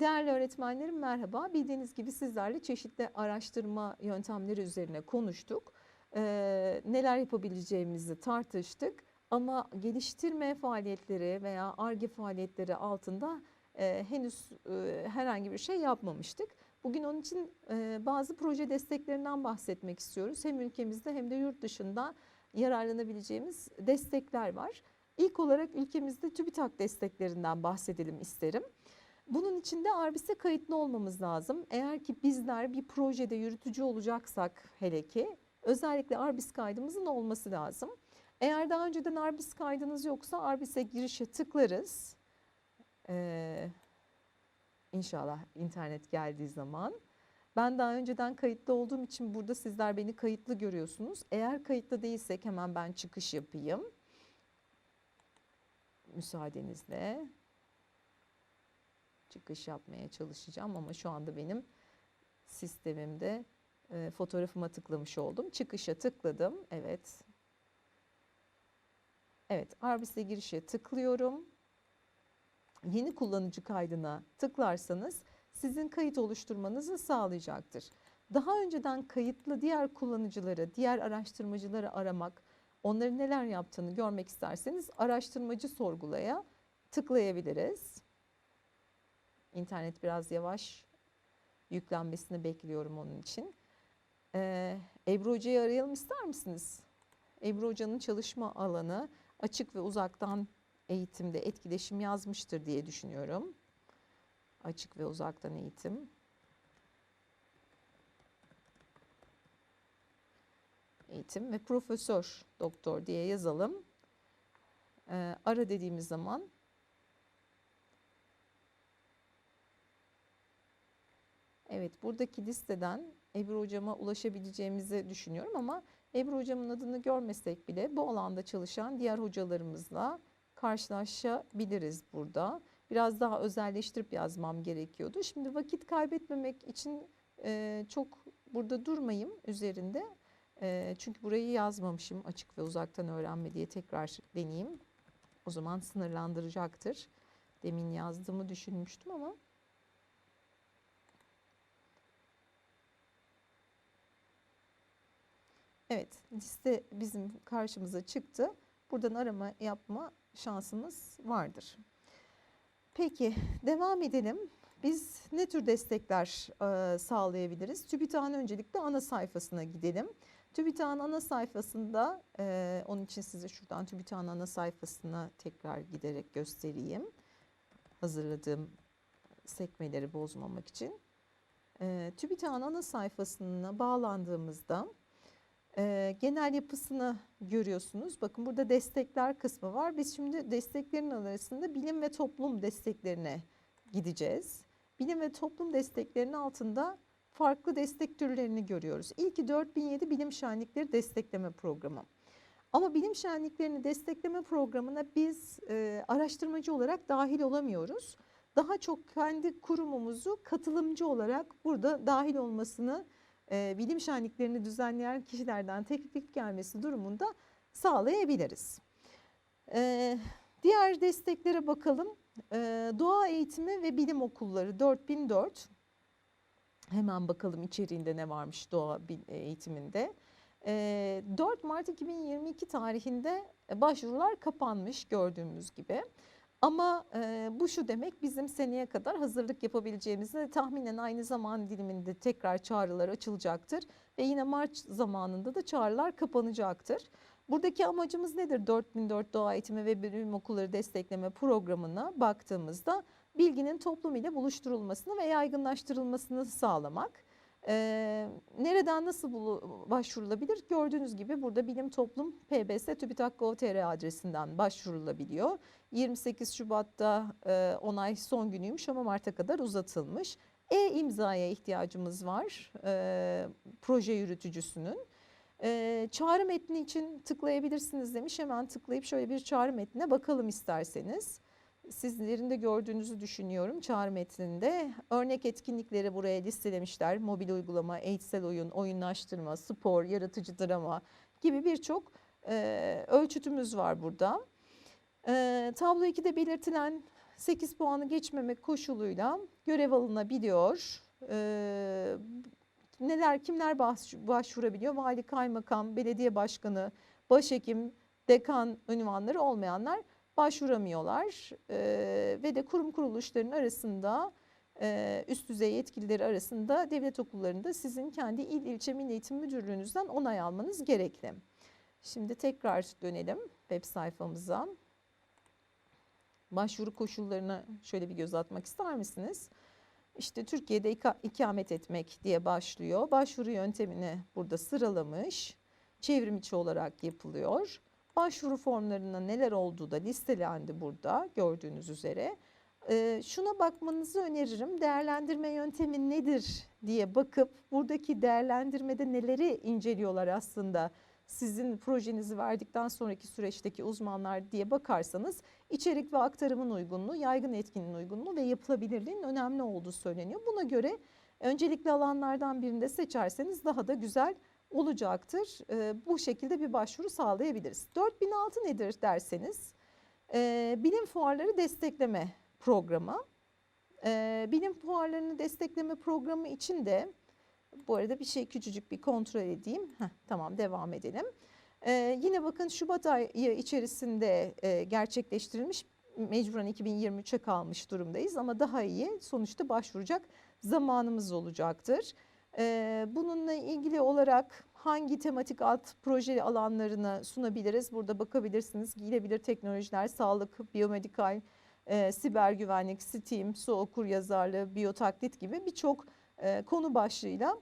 Değerli öğretmenlerim merhaba. Bildiğiniz gibi sizlerle çeşitli araştırma yöntemleri üzerine konuştuk. Ee, neler yapabileceğimizi tartıştık. Ama geliştirme faaliyetleri veya ARGE faaliyetleri altında e, henüz e, herhangi bir şey yapmamıştık. Bugün onun için e, bazı proje desteklerinden bahsetmek istiyoruz. Hem ülkemizde hem de yurt dışında yararlanabileceğimiz destekler var. İlk olarak ülkemizde TÜBİTAK desteklerinden bahsedelim isterim. Bunun için de Arbis'e kayıtlı olmamız lazım. Eğer ki bizler bir projede yürütücü olacaksak hele ki özellikle Arbis kaydımızın olması lazım. Eğer daha önceden Arbis kaydınız yoksa Arbis'e girişe tıklarız. Ee, inşallah internet geldiği zaman. Ben daha önceden kayıtlı olduğum için burada sizler beni kayıtlı görüyorsunuz. Eğer kayıtlı değilsek hemen ben çıkış yapayım. Müsaadenizle çıkış yapmaya çalışacağım ama şu anda benim sistemimde e, fotoğrafıma tıklamış oldum. Çıkışa tıkladım. Evet. Evet, Arbis'e girişe tıklıyorum. Yeni kullanıcı kaydına tıklarsanız sizin kayıt oluşturmanızı sağlayacaktır. Daha önceden kayıtlı diğer kullanıcıları, diğer araştırmacıları aramak, onların neler yaptığını görmek isterseniz araştırmacı sorgulaya tıklayabiliriz. İnternet biraz yavaş yüklenmesini bekliyorum onun için. Ee, Ebru Hoca'yı arayalım ister misiniz? Ebru Hoca'nın çalışma alanı açık ve uzaktan eğitimde etkileşim yazmıştır diye düşünüyorum. Açık ve uzaktan eğitim. Eğitim ve profesör doktor diye yazalım. Ee, ara dediğimiz zaman Evet buradaki listeden Ebru hocama ulaşabileceğimizi düşünüyorum ama Ebru hocamın adını görmesek bile bu alanda çalışan diğer hocalarımızla karşılaşabiliriz burada. Biraz daha özelleştirip yazmam gerekiyordu. Şimdi vakit kaybetmemek için e, çok burada durmayayım üzerinde. E, çünkü burayı yazmamışım açık ve uzaktan öğrenme diye tekrar deneyeyim. O zaman sınırlandıracaktır. Demin yazdığımı düşünmüştüm ama Evet, liste bizim karşımıza çıktı. Buradan arama yapma şansımız vardır. Peki, devam edelim. Biz ne tür destekler e, sağlayabiliriz? TÜBİTAK'ın öncelikle ana sayfasına gidelim. TÜBİTAK'ın ana sayfasında, e, onun için size şuradan TÜBİTAK'ın ana sayfasına tekrar giderek göstereyim. Hazırladığım sekmeleri bozmamak için. E, TÜBİTAK'ın ana sayfasına bağlandığımızda e, genel yapısını görüyorsunuz. Bakın burada destekler kısmı var. Biz şimdi desteklerin arasında bilim ve toplum desteklerine gideceğiz. Bilim ve toplum desteklerinin altında farklı destek türlerini görüyoruz. İlki 4007 Bilim Şenlikleri Destekleme Programı. Ama bilim şenliklerini destekleme programına biz e, araştırmacı olarak dahil olamıyoruz. Daha çok kendi kurumumuzu katılımcı olarak burada dahil olmasını e, bilim şenliklerini düzenleyen kişilerden teklif gelmesi durumunda sağlayabiliriz. E, diğer desteklere bakalım. E, doğa eğitimi ve bilim okulları 4004. Hemen bakalım içeriğinde ne varmış doğa eğitiminde. 4 Mart 2022 tarihinde başvurular kapanmış gördüğümüz gibi. Ama e, bu şu demek bizim seneye kadar hazırlık yapabileceğimizi tahminen aynı zaman diliminde tekrar çağrılar açılacaktır. Ve yine Mart zamanında da çağrılar kapanacaktır. Buradaki amacımız nedir? 4004 Doğa Eğitimi ve Bilim Okulları Destekleme Programı'na baktığımızda bilginin toplum ile buluşturulmasını ve yaygınlaştırılmasını sağlamak. Ee, nereden nasıl bulu, başvurulabilir? Gördüğünüz gibi burada Bilim Toplum PBS TÜBİTAK Gov.tr adresinden başvurulabiliyor. 28 Şubat'ta e, onay son günüymüş ama Mart'a kadar uzatılmış. E-imzaya ihtiyacımız var e, proje yürütücüsünün. E, çağrı metni için tıklayabilirsiniz demiş. Hemen tıklayıp şöyle bir çağrı metnine bakalım isterseniz sizlerin de gördüğünüzü düşünüyorum çağrı metninde. Örnek etkinlikleri buraya listelemişler. Mobil uygulama, eğitsel oyun, oyunlaştırma, spor, yaratıcı drama gibi birçok e, ölçütümüz var burada. E, tablo 2'de belirtilen 8 puanı geçmemek koşuluyla görev alınabiliyor. Ee, neler kimler baş- başvurabiliyor? Vali, kaymakam, belediye başkanı, başhekim, dekan ünvanları olmayanlar başvuramıyorlar. Ee, ve de kurum kuruluşların arasında e, üst düzey yetkilileri arasında devlet okullarında sizin kendi il ilçe milli eğitim müdürlüğünüzden onay almanız gerekli. Şimdi tekrar dönelim web sayfamıza. Başvuru koşullarına şöyle bir göz atmak ister misiniz? İşte Türkiye'de ika- ikamet etmek diye başlıyor. Başvuru yöntemini burada sıralamış. Çevrim içi olarak yapılıyor. Başvuru formlarına neler olduğu da listelendi burada gördüğünüz üzere. Ee, şuna bakmanızı öneririm. Değerlendirme yöntemi nedir diye bakıp buradaki değerlendirmede neleri inceliyorlar aslında sizin projenizi verdikten sonraki süreçteki uzmanlar diye bakarsanız içerik ve aktarımın uygunluğu, yaygın etkinin uygunluğu ve yapılabilirliğin önemli olduğu söyleniyor. Buna göre öncelikli alanlardan birini de seçerseniz daha da güzel olacaktır. Ee, bu şekilde bir başvuru sağlayabiliriz. 4006 nedir derseniz e, bilim fuarları destekleme programı. Ee, bilim fuarlarını destekleme programı için de bu arada bir şey küçücük bir kontrol edeyim. Heh, tamam devam edelim. Ee, yine bakın Şubat ayı içerisinde e, gerçekleştirilmiş mecburen 2023'e kalmış durumdayız ama daha iyi sonuçta başvuracak zamanımız olacaktır. Bununla ilgili olarak hangi tematik alt proje alanlarını sunabiliriz? Burada bakabilirsiniz. Giyilebilir teknolojiler, sağlık, biyomedikal, e, siber güvenlik, STEAM, su okur yazarlığı, biyotaklit gibi birçok e, konu başlığıyla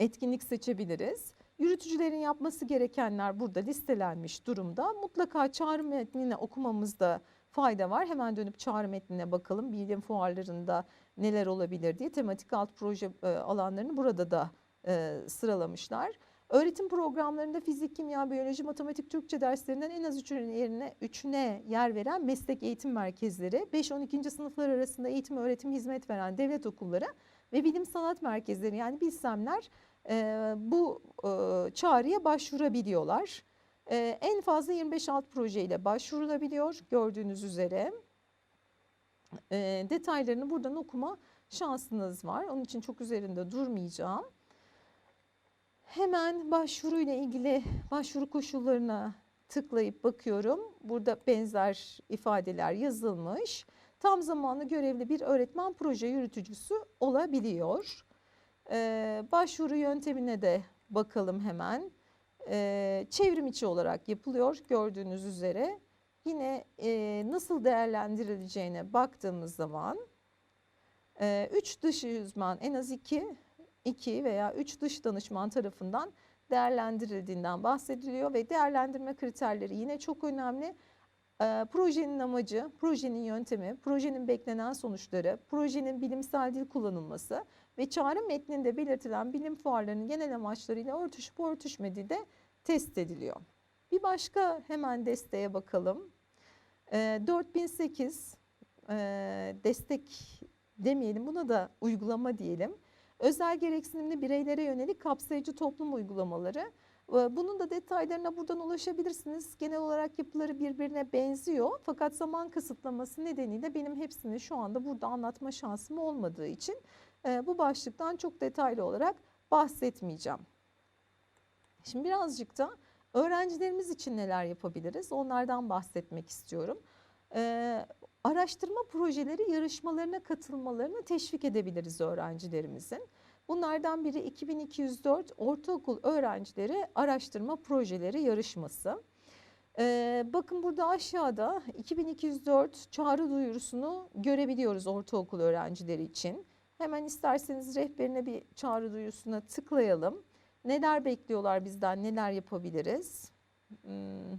etkinlik seçebiliriz. Yürütücülerin yapması gerekenler burada listelenmiş durumda. Mutlaka çağrı metnini okumamızda fayda var. Hemen dönüp çağrı metnine bakalım. Bilim fuarlarında neler olabilir diye tematik alt proje e, alanlarını burada da e, sıralamışlar. Öğretim programlarında fizik, kimya, biyoloji, matematik, Türkçe derslerinden en az üçüne, yerine, üçüne yer veren meslek eğitim merkezleri, 5-12. sınıflar arasında eğitim öğretim hizmet veren devlet okulları ve bilim sanat merkezleri yani bilsemler e, bu e, çağrıya başvurabiliyorlar. E, en fazla 25 alt projeyle başvurulabiliyor gördüğünüz üzere. E, detaylarını buradan okuma şansınız var. Onun için çok üzerinde durmayacağım. Hemen başvuruyla ilgili başvuru koşullarına tıklayıp bakıyorum. Burada benzer ifadeler yazılmış. Tam zamanlı görevli bir öğretmen proje yürütücüsü olabiliyor. Ee, başvuru yöntemine de bakalım hemen. Ee, çevrim içi olarak yapılıyor gördüğünüz üzere. Yine e, nasıl değerlendirileceğine baktığımız zaman 3 e, üç dış uzman en az 2 2 veya 3 dış danışman tarafından değerlendirildiğinden bahsediliyor ve değerlendirme kriterleri yine çok önemli. Ee, projenin amacı, projenin yöntemi, projenin beklenen sonuçları, projenin bilimsel dil kullanılması ve çağrı metninde belirtilen bilim fuarlarının genel amaçlarıyla örtüşüp örtüşmediği de test ediliyor. Bir başka hemen desteğe bakalım. Ee, 4008 e, destek demeyelim buna da uygulama diyelim. Özel gereksinimli bireylere yönelik kapsayıcı toplum uygulamaları. Ee, Bunun da detaylarına buradan ulaşabilirsiniz. Genel olarak yapıları birbirine benziyor. Fakat zaman kısıtlaması nedeniyle benim hepsini şu anda burada anlatma şansım olmadığı için e, bu başlıktan çok detaylı olarak bahsetmeyeceğim. Şimdi birazcık da öğrencilerimiz için neler yapabiliriz onlardan bahsetmek istiyorum. Ee, araştırma projeleri yarışmalarına katılmalarını teşvik edebiliriz öğrencilerimizin. Bunlardan biri 2204 ortaokul öğrencileri araştırma projeleri yarışması. Ee, bakın burada aşağıda 2204 çağrı duyurusunu görebiliyoruz ortaokul öğrencileri için. Hemen isterseniz rehberine bir çağrı duyurusuna tıklayalım. Neler bekliyorlar bizden, neler yapabiliriz? Hmm.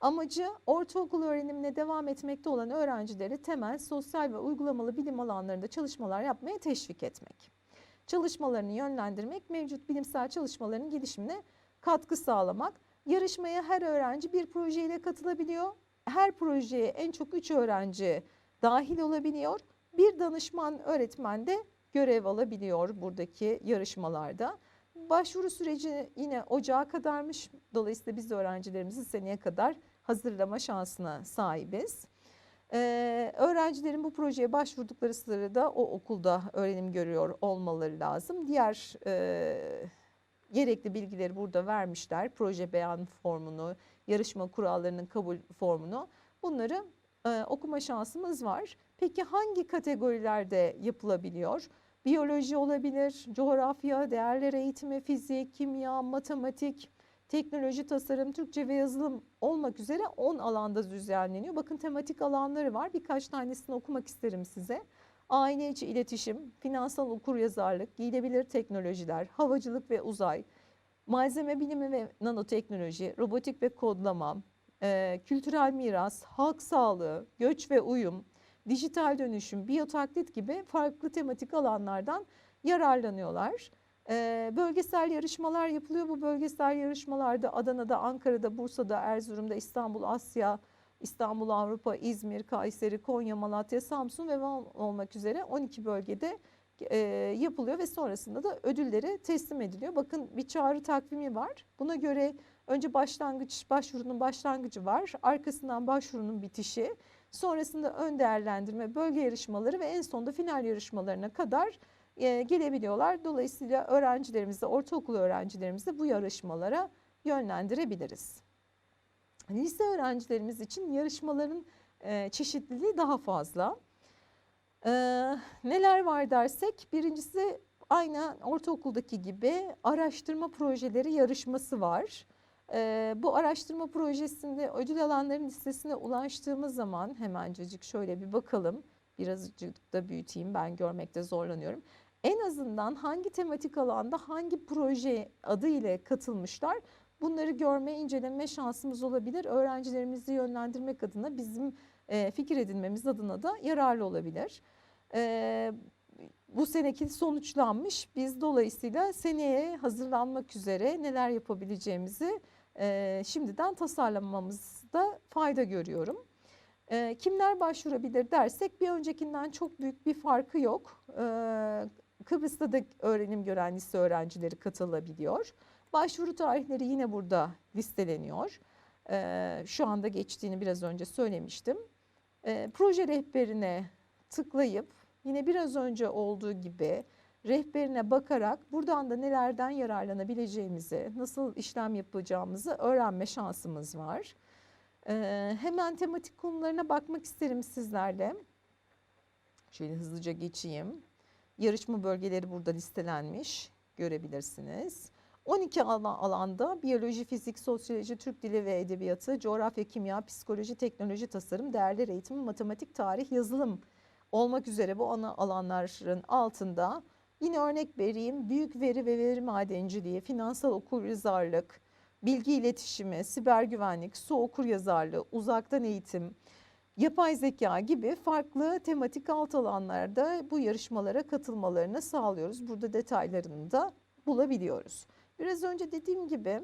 Amacı ortaokul öğrenimine devam etmekte olan öğrencileri temel, sosyal ve uygulamalı bilim alanlarında çalışmalar yapmaya teşvik etmek. Çalışmalarını yönlendirmek, mevcut bilimsel çalışmaların gelişimine katkı sağlamak. Yarışmaya her öğrenci bir projeyle katılabiliyor. Her projeye en çok 3 öğrenci dahil olabiliyor. Bir danışman öğretmen de görev alabiliyor buradaki yarışmalarda. Başvuru süreci yine ocağa kadarmış. Dolayısıyla biz de öğrencilerimizi seneye kadar hazırlama şansına sahibiz. Ee, öğrencilerin bu projeye başvurdukları sırada o okulda öğrenim görüyor olmaları lazım. Diğer e, gerekli bilgileri burada vermişler. Proje beyan formunu, yarışma kurallarının kabul formunu. Bunları e, okuma şansımız var. Peki hangi kategorilerde yapılabiliyor? Biyoloji olabilir, coğrafya, değerler eğitimi, fizik, kimya, matematik, teknoloji, tasarım, Türkçe ve yazılım olmak üzere 10 alanda düzenleniyor. Bakın tematik alanları var. Birkaç tanesini okumak isterim size. Aile içi iletişim, finansal okuryazarlık, giyilebilir teknolojiler, havacılık ve uzay, malzeme bilimi ve nanoteknoloji, robotik ve kodlama, e, kültürel miras, halk sağlığı, göç ve uyum, dijital dönüşüm, biyotaklit gibi farklı tematik alanlardan yararlanıyorlar. E, bölgesel yarışmalar yapılıyor. Bu bölgesel yarışmalarda Adana'da, Ankara'da, Bursa'da, Erzurum'da, İstanbul, Asya, İstanbul, Avrupa, İzmir, Kayseri, Konya, Malatya, Samsun ve Van olmak üzere 12 bölgede e, yapılıyor ve sonrasında da ödülleri teslim ediliyor. Bakın bir çağrı takvimi var. Buna göre önce başlangıç başvurunun başlangıcı var. Arkasından başvurunun bitişi. Sonrasında ön değerlendirme, bölge yarışmaları ve en sonunda final yarışmalarına kadar e, gelebiliyorlar. Dolayısıyla öğrencilerimizi, ortaokul öğrencilerimizi bu yarışmalara yönlendirebiliriz. Lise öğrencilerimiz için yarışmaların e, çeşitliliği daha fazla. E, neler var dersek birincisi aynı ortaokuldaki gibi araştırma projeleri yarışması var. E, bu araştırma projesinde ödül alanların listesine ulaştığımız zaman hemencecik şöyle bir bakalım. Birazcık da büyüteyim ben görmekte zorlanıyorum. En azından hangi tematik alanda hangi proje adı ile katılmışlar bunları görme, inceleme şansımız olabilir. Öğrencilerimizi yönlendirmek adına bizim e, fikir edinmemiz adına da yararlı olabilir. E, bu seneki sonuçlanmış. Biz dolayısıyla seneye hazırlanmak üzere neler yapabileceğimizi e, şimdiden tasarlamamızda fayda görüyorum. E, kimler başvurabilir dersek bir öncekinden çok büyük bir farkı yok. E, Kıbrıs'ta da öğrenim gören lise öğrencileri katılabiliyor. Başvuru tarihleri yine burada listeleniyor. Ee, şu anda geçtiğini biraz önce söylemiştim. Ee, proje rehberine tıklayıp yine biraz önce olduğu gibi rehberine bakarak buradan da nelerden yararlanabileceğimizi, nasıl işlem yapacağımızı öğrenme şansımız var. Ee, hemen tematik konularına bakmak isterim sizlerle. Şöyle hızlıca geçeyim. Yarışma bölgeleri burada listelenmiş görebilirsiniz. 12 alanda biyoloji, fizik, sosyoloji, Türk dili ve edebiyatı, coğrafya, kimya, psikoloji, teknoloji, tasarım, değerler eğitimi, matematik, tarih, yazılım olmak üzere bu ana alanların altında yine örnek vereyim büyük veri ve veri madenciliği, finansal okuryazarlık, bilgi iletişimi, siber güvenlik, su okuryazarlığı, uzaktan eğitim, yapay zeka gibi farklı tematik alt alanlarda bu yarışmalara katılmalarını sağlıyoruz. Burada detaylarını da bulabiliyoruz. Biraz önce dediğim gibi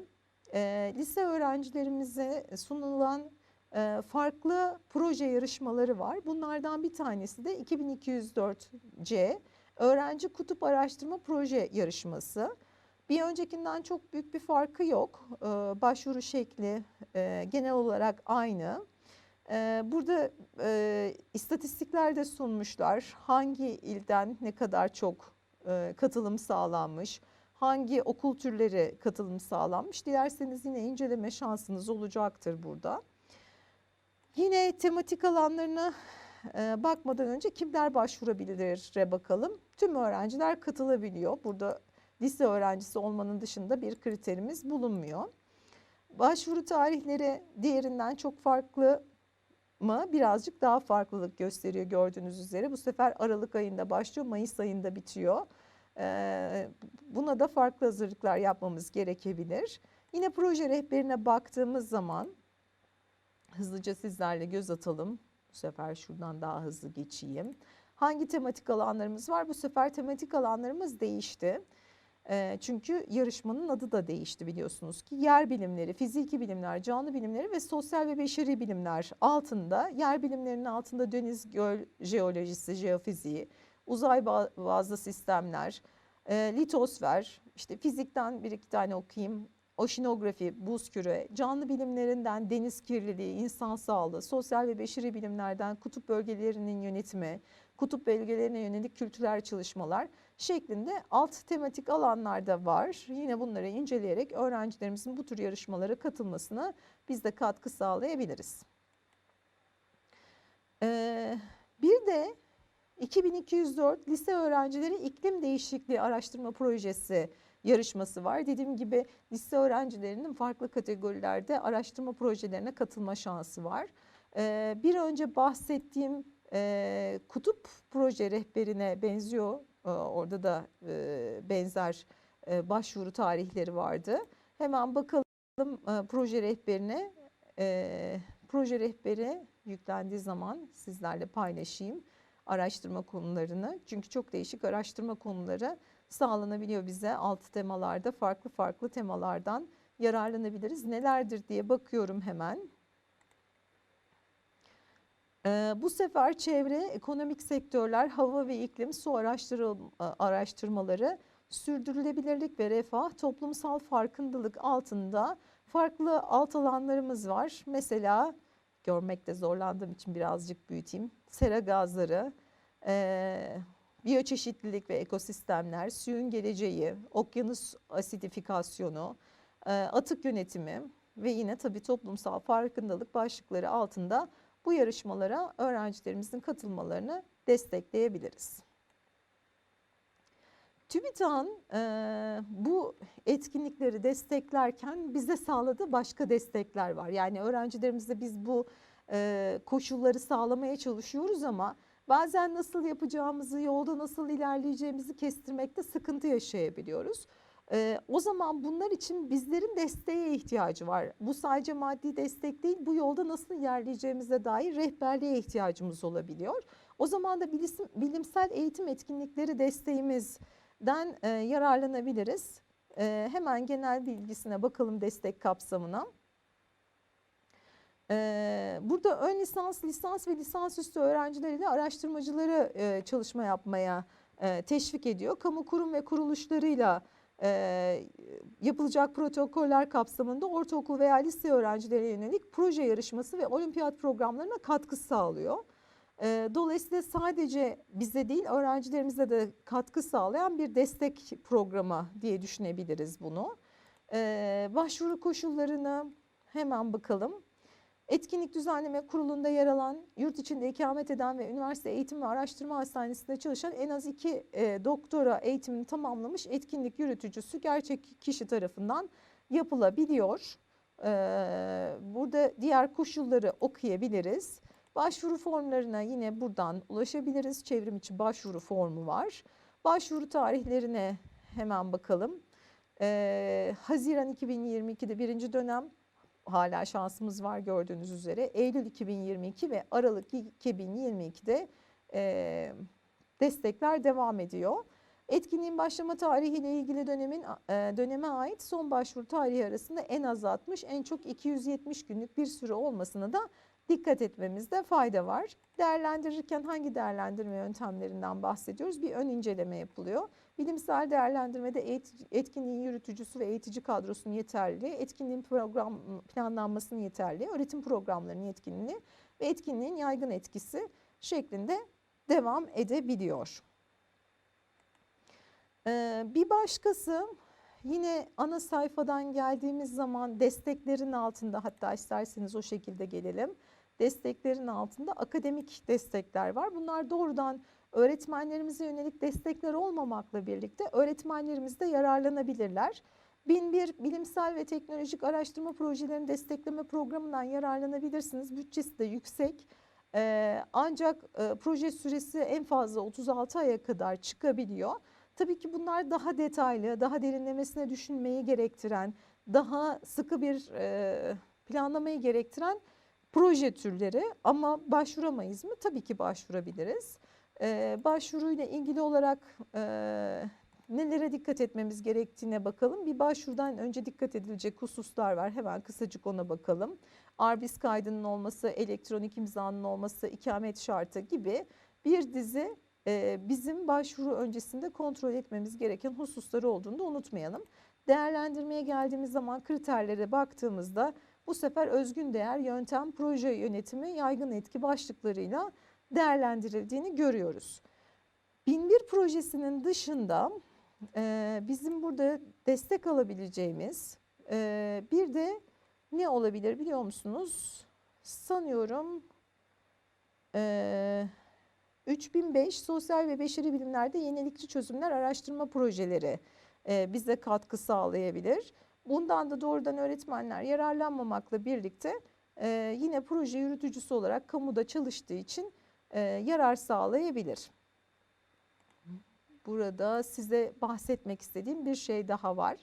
e, lise öğrencilerimize sunulan e, farklı proje yarışmaları var. Bunlardan bir tanesi de 2204C Öğrenci Kutup Araştırma Proje Yarışması. Bir öncekinden çok büyük bir farkı yok. E, başvuru şekli e, genel olarak aynı. E, burada e, istatistikler de sunmuşlar. Hangi ilden ne kadar çok e, katılım sağlanmış, hangi okul türleri katılım sağlanmış. Dilerseniz yine inceleme şansınız olacaktır burada. Yine tematik alanlarına e, bakmadan önce kimler başvurabilir'e bakalım. Tüm öğrenciler katılabiliyor. Burada lise öğrencisi olmanın dışında bir kriterimiz bulunmuyor. Başvuru tarihleri diğerinden çok farklı mı? Birazcık daha farklılık gösteriyor gördüğünüz üzere. Bu sefer Aralık ayında başlıyor, Mayıs ayında bitiyor. Buna da farklı hazırlıklar yapmamız gerekebilir. Yine proje rehberine baktığımız zaman hızlıca sizlerle göz atalım. Bu sefer şuradan daha hızlı geçeyim. Hangi tematik alanlarımız var? Bu sefer tematik alanlarımız değişti. Çünkü yarışmanın adı da değişti biliyorsunuz ki. Yer bilimleri, fiziki bilimler, canlı bilimleri ve sosyal ve beşeri bilimler altında, yer bilimlerinin altında deniz göl jeolojisi, jeofiziği, uzay bazlı sistemler, e, litosfer, işte fizikten bir iki tane okuyayım. Oşinografi, buz küre, canlı bilimlerinden deniz kirliliği, insan sağlığı, sosyal ve beşeri bilimlerden kutup bölgelerinin yönetimi, kutup bölgelerine yönelik kültürel çalışmalar şeklinde alt tematik alanlarda var. Yine bunları inceleyerek öğrencilerimizin bu tür yarışmalara katılmasına biz de katkı sağlayabiliriz. Ee, bir de 2204 lise öğrencileri iklim değişikliği araştırma projesi yarışması var. Dediğim gibi lise öğrencilerinin farklı kategorilerde araştırma projelerine katılma şansı var. Ee, bir önce bahsettiğim e, kutup proje rehberine benziyor. Ee, orada da e, benzer e, başvuru tarihleri vardı. Hemen bakalım proje rehberine. Proje rehberi yüklendiği zaman sizlerle paylaşayım araştırma konularını. Çünkü çok değişik araştırma konuları sağlanabiliyor bize alt temalarda farklı farklı temalardan yararlanabiliriz. Nelerdir diye bakıyorum hemen. Ee, bu sefer çevre, ekonomik sektörler, hava ve iklim, su araştırmaları, sürdürülebilirlik ve refah, toplumsal farkındalık altında farklı alt alanlarımız var. Mesela görmekte zorlandığım için birazcık büyüteyim. Sera gazları, e, biyoçeşitlilik ve ekosistemler, suyun geleceği, okyanus asidifikasyonu, e, atık yönetimi ve yine tabii toplumsal farkındalık başlıkları altında bu yarışmalara öğrencilerimizin katılmalarını destekleyebiliriz. TÜBİTAK'ın e, bu etkinlikleri desteklerken bize sağladığı başka destekler var. Yani öğrencilerimizde biz bu e, koşulları sağlamaya çalışıyoruz ama bazen nasıl yapacağımızı, yolda nasıl ilerleyeceğimizi kestirmekte sıkıntı yaşayabiliyoruz. Ee, o zaman bunlar için bizlerin desteğe ihtiyacı var. Bu sadece maddi destek değil, bu yolda nasıl ilerleyeceğimize dair rehberliğe ihtiyacımız olabiliyor. O zaman da bilim, bilimsel eğitim etkinlikleri desteğimizden e, yararlanabiliriz. E, hemen genel bilgisine bakalım destek kapsamına. Burada ön lisans, lisans ve lisansüstü öğrencileriyle araştırmacıları çalışma yapmaya teşvik ediyor. Kamu kurum ve kuruluşlarıyla e, yapılacak protokoller kapsamında ortaokul veya lise öğrencilerine yönelik proje yarışması ve olimpiyat programlarına katkı sağlıyor. Dolayısıyla sadece bize değil öğrencilerimize de katkı sağlayan bir destek programı diye düşünebiliriz bunu. Başvuru koşullarını hemen bakalım. Etkinlik Düzenleme Kurulu'nda yer alan, yurt içinde ikamet eden ve üniversite eğitim ve araştırma hastanesinde çalışan en az iki e, doktora eğitimini tamamlamış etkinlik yürütücüsü gerçek kişi tarafından yapılabiliyor. E, burada diğer koşulları okuyabiliriz. Başvuru formlarına yine buradan ulaşabiliriz. Çevrim içi başvuru formu var. Başvuru tarihlerine hemen bakalım. Ee, Haziran 2022'de birinci dönem hala şansımız var gördüğünüz üzere. Eylül 2022 ve Aralık 2022'de e, destekler devam ediyor. Etkinliğin başlama tarihiyle ilgili dönemin döneme ait son başvuru tarihi arasında en az 60, en çok 270 günlük bir süre olmasına da dikkat etmemizde fayda var. Değerlendirirken hangi değerlendirme yöntemlerinden bahsediyoruz? Bir ön inceleme yapılıyor. Bilimsel değerlendirmede etkinliğin yürütücüsü ve eğitici kadrosunun yeterliliği, etkinliğin program planlanmasının yeterliliği, öğretim programlarının yetkinliği ve etkinliğin yaygın etkisi şeklinde devam edebiliyor. Ee, bir başkası yine ana sayfadan geldiğimiz zaman desteklerin altında hatta isterseniz o şekilde gelelim. Desteklerin altında akademik destekler var. Bunlar doğrudan öğretmenlerimize yönelik destekler olmamakla birlikte öğretmenlerimiz de yararlanabilirler. 1001 bilimsel ve teknolojik araştırma projelerini destekleme programından yararlanabilirsiniz. Bütçesi de yüksek. Ee, ancak e, proje süresi en fazla 36 aya kadar çıkabiliyor. Tabii ki bunlar daha detaylı, daha derinlemesine düşünmeyi gerektiren, daha sıkı bir e, planlamayı gerektiren proje türleri ama başvuramayız mı? Tabii ki başvurabiliriz. Ee, başvuruyla ilgili olarak e, nelere dikkat etmemiz gerektiğine bakalım. Bir başvurudan önce dikkat edilecek hususlar var. Hemen kısacık ona bakalım. Arbis kaydının olması, elektronik imzanın olması, ikamet şartı gibi bir dizi e, bizim başvuru öncesinde kontrol etmemiz gereken hususları olduğunu da unutmayalım. Değerlendirmeye geldiğimiz zaman kriterlere baktığımızda bu sefer özgün değer, yöntem, proje yönetimi, yaygın etki başlıklarıyla değerlendirildiğini görüyoruz. 1001 projesinin dışında e, bizim burada destek alabileceğimiz e, bir de ne olabilir biliyor musunuz? Sanıyorum e, 3005 Sosyal ve Beşeri Bilimlerde Yenilikçi Çözümler Araştırma Projeleri e, bize katkı sağlayabilir. Bundan da doğrudan öğretmenler yararlanmamakla birlikte e, yine proje yürütücüsü olarak kamuda çalıştığı için e, yarar sağlayabilir. Burada size bahsetmek istediğim bir şey daha var.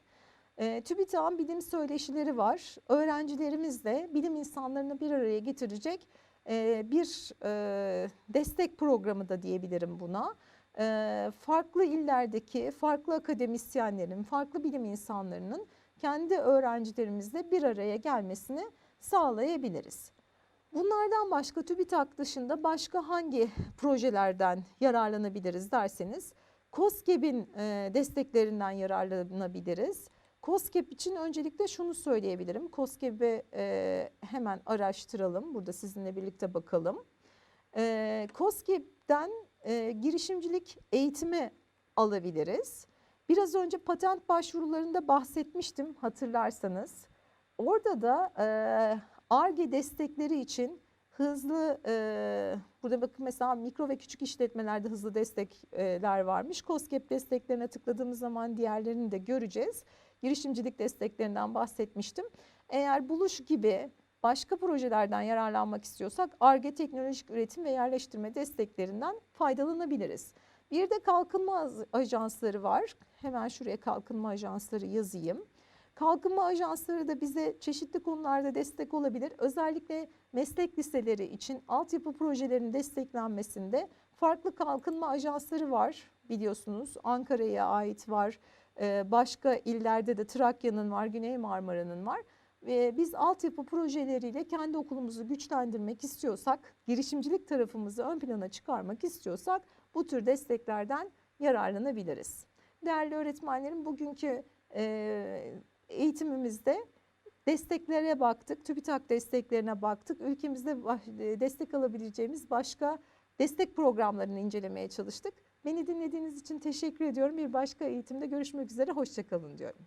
E, TÜBİTAK'ın bilim söyleşileri var. Öğrencilerimizle bilim insanlarını bir araya getirecek e, bir e, destek programı da diyebilirim buna. E, farklı illerdeki farklı akademisyenlerin, farklı bilim insanlarının kendi öğrencilerimizle bir araya gelmesini sağlayabiliriz. Bunlardan başka TÜBİTAK dışında başka hangi projelerden yararlanabiliriz derseniz COSGAP'in e, desteklerinden yararlanabiliriz. COSGAP için öncelikle şunu söyleyebilirim. COSGAP'i e, hemen araştıralım. Burada sizinle birlikte bakalım. E, COSGAP'ten e, girişimcilik eğitimi alabiliriz. Biraz önce patent başvurularında bahsetmiştim hatırlarsanız. Orada da ARGE destekleri için hızlı, e, burada bakın mesela mikro ve küçük işletmelerde hızlı destekler varmış. COSGAP desteklerine tıkladığımız zaman diğerlerini de göreceğiz. Girişimcilik desteklerinden bahsetmiştim. Eğer buluş gibi başka projelerden yararlanmak istiyorsak ARGE teknolojik üretim ve yerleştirme desteklerinden faydalanabiliriz. Bir de kalkınma ajansları var. Hemen şuraya kalkınma ajansları yazayım. Kalkınma ajansları da bize çeşitli konularda destek olabilir. Özellikle meslek liseleri için altyapı projelerinin desteklenmesinde farklı kalkınma ajansları var biliyorsunuz. Ankara'ya ait var, ee, başka illerde de Trakya'nın var, Güney Marmara'nın var. Biz altyapı projeleriyle kendi okulumuzu güçlendirmek istiyorsak, girişimcilik tarafımızı ön plana çıkarmak istiyorsak bu tür desteklerden yararlanabiliriz. Değerli öğretmenlerim bugünkü e, eğitimimizde desteklere baktık, TÜBİTAK desteklerine baktık. Ülkemizde destek alabileceğimiz başka destek programlarını incelemeye çalıştık. Beni dinlediğiniz için teşekkür ediyorum. Bir başka eğitimde görüşmek üzere, hoşçakalın diyorum.